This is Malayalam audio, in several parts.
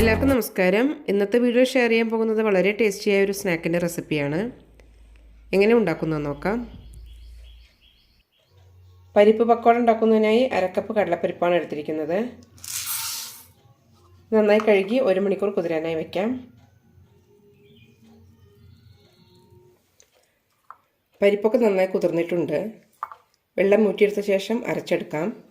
എല്ലാവർക്കും നമസ്കാരം. ഇന്നത്തെ വീഡിയോ ഷെയർ ചെയ്യാൻ പോകുന്നത് വളരെ ടേസ്റ്റിയായ ഒരു സ്നാക്കിന്റെ റെസിപ്പിയാണ്. എങ്ങനെ ഉണ്ടാക്കുന്നത് നോക്കാം. പരിപ്പ് പക്കോട ഉണ്ടാക്കുന്നതിനായി അരക്കപ്പ് കടലപ്പരിപ്പാണ് എടുത്തിരിക്കുന്നത്. നന്നായി കഴുകി ഒരു മണിക്കൂർ കുതിരാനായി വയ്ക്കാം പരിപ്പൊക്കെ നന്നായി കുതിർന്നിട്ടുണ്ട്. വെള്ളം മൂറ്റിയെടുത്ത ശേഷം അരച്ചെടുക്കാം.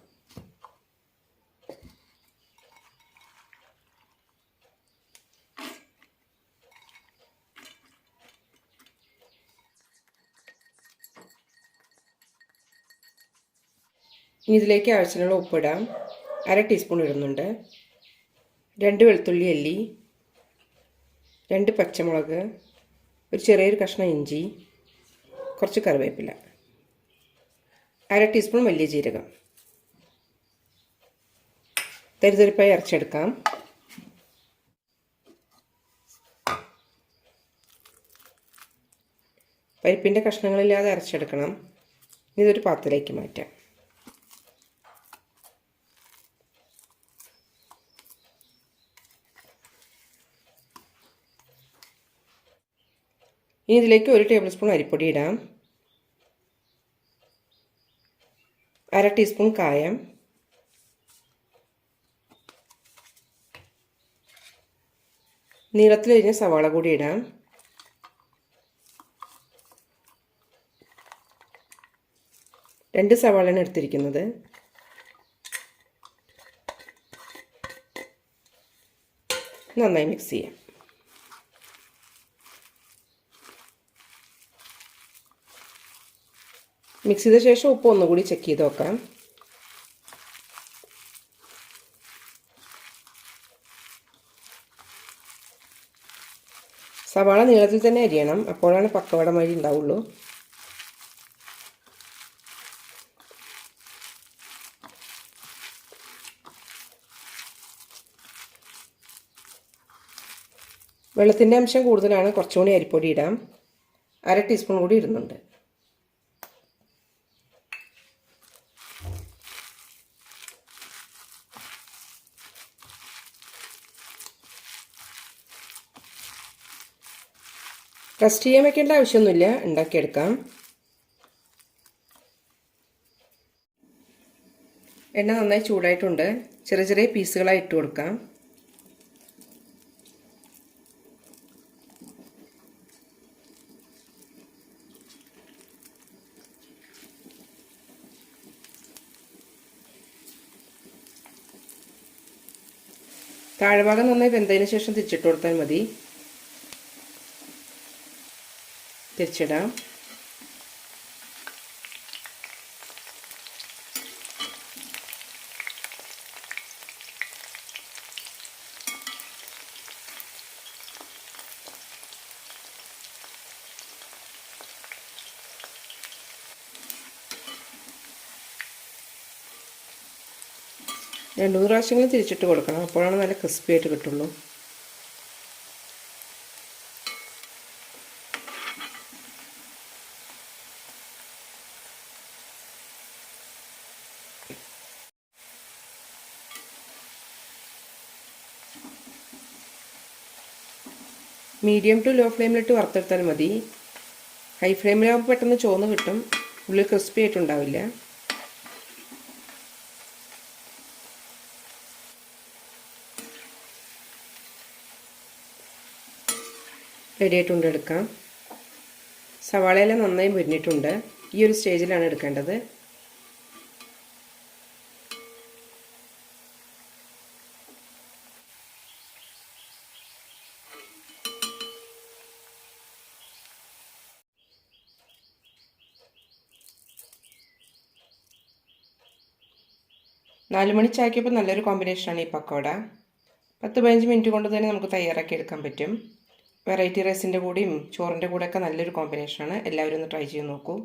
ഇനി ഇതിലേക്ക് ആവശ്യമുള്ള ഉപ്പിടാം. അര ടീസ്പൂൺ ഇടുന്നുണ്ട്. രണ്ട് വെളുത്തുള്ളി അല്ലി. രണ്ട് പച്ചമുളക്. ഒരു ചെറിയൊരു കഷ്ണം ഇഞ്ചി. കുറച്ച് കറിവേപ്പില. അര ടീസ്പൂൺ വലിയ ജീരകം. തരിതരിപ്പായി അരച്ചെടുക്കാം. പരിപ്പിന്റെ കഷ്ണങ്ങളില്ലാതെ അരച്ചെടുക്കണം. ഇനി ഇതൊരു പാത്രത്തിലേക്ക് മാറ്റാം. ഇനി ഇതിലേക്ക് ഒരു ടേബിൾ സ്പൂൺ അരിപ്പൊടി ഇടാം. അര ടീസ്പൂൺ കായം. നീളത്തിലരിഞ്ഞ സവാള കൂടി ഇടാം. രണ്ട് സവാളയാണ് എടുത്തിരിക്കുന്നത്. നന്നായി മിക്സ് ചെയ്യാം. മിക്സ് ചെയ്ത ശേഷം ഉപ്പ് ഒന്നുകൂടി ചെക്ക് ചെയ്ത് നോക്കാം സവാള നീളത്തിൽ തന്നെ അരിയണം. അപ്പോഴാണ് പക്കവട മഴ ഉണ്ടാവുള്ളൂ. വെള്ളത്തിന്റെ അംശം കൂടുതലാണ്. കുറച്ചുകൂടി അരിപ്പൊടി ഇടാം. അര ടീസ്പൂൺ കൂടി ഇടുന്നുണ്ട്. റസ്റ്റ് ചെയ്യാൻ വെക്കേണ്ട ആവശ്യമൊന്നുമില്ല. ഉണ്ടാക്കിയെടുക്കാം. എണ്ണ നന്നായി ചൂടായിട്ടുണ്ട്. ചെറിയ ചെറിയ പീസുകളായി ഇട്ട് കൊടുക്കാം. താഴ്ഭാഗം നന്നായി വെന്തതിന് ശേഷം തിരിച്ചിട്ട് കൊടുത്താൽ മതി. തിരിച്ചിടാം. രണ്ട് മൂന്ന് പ്രാവശ്യങ്ങൾ തിരിച്ചിട്ട് കൊടുക്കണം. അപ്പോഴാണ് നല്ല ക്രിസ്പി ആയിട്ട് കിട്ടുള്ളൂ. മീഡിയം ടു ലോ ഫ്ലെയിമിലിട്ട് വറുത്തെടുത്താൽ മതി. ഹൈ ഫ്ലെയിമിലാകുമ്പോൾ പെട്ടെന്ന് ചോന്ന് കിട്ടും. ഉള്ളിൽ ക്രിസ്പി ആയിട്ടുണ്ടാവില്ല. റെഡി ആയിട്ടുണ്ട് എടുക്കാം. സവാളയെല്ലാം നന്നായി മുരിഞ്ഞിട്ടുണ്ട്. ഈ ഒരു സ്റ്റേജിലാണ് എടുക്കേണ്ടത്. നാല് മണി ചായക്കപ്പം നല്ലൊരു കോമ്പിനേഷനാണ് ഈ പക്കോട. പത്ത് പതിനഞ്ച് മിനിറ്റ് കൊണ്ട് തന്നെ നമുക്ക് തയ്യാറാക്കി എടുക്കാൻ പറ്റും. വെറൈറ്റി റൈസിന്റെ കൂടെയും ചോറിന്റെ കൂടെയൊക്കെ നല്ലൊരു കോമ്പിനേഷനാണ്. എല്ലാവരും ഒന്ന് ട്രൈ ചെയ്ത് നോക്കൂ.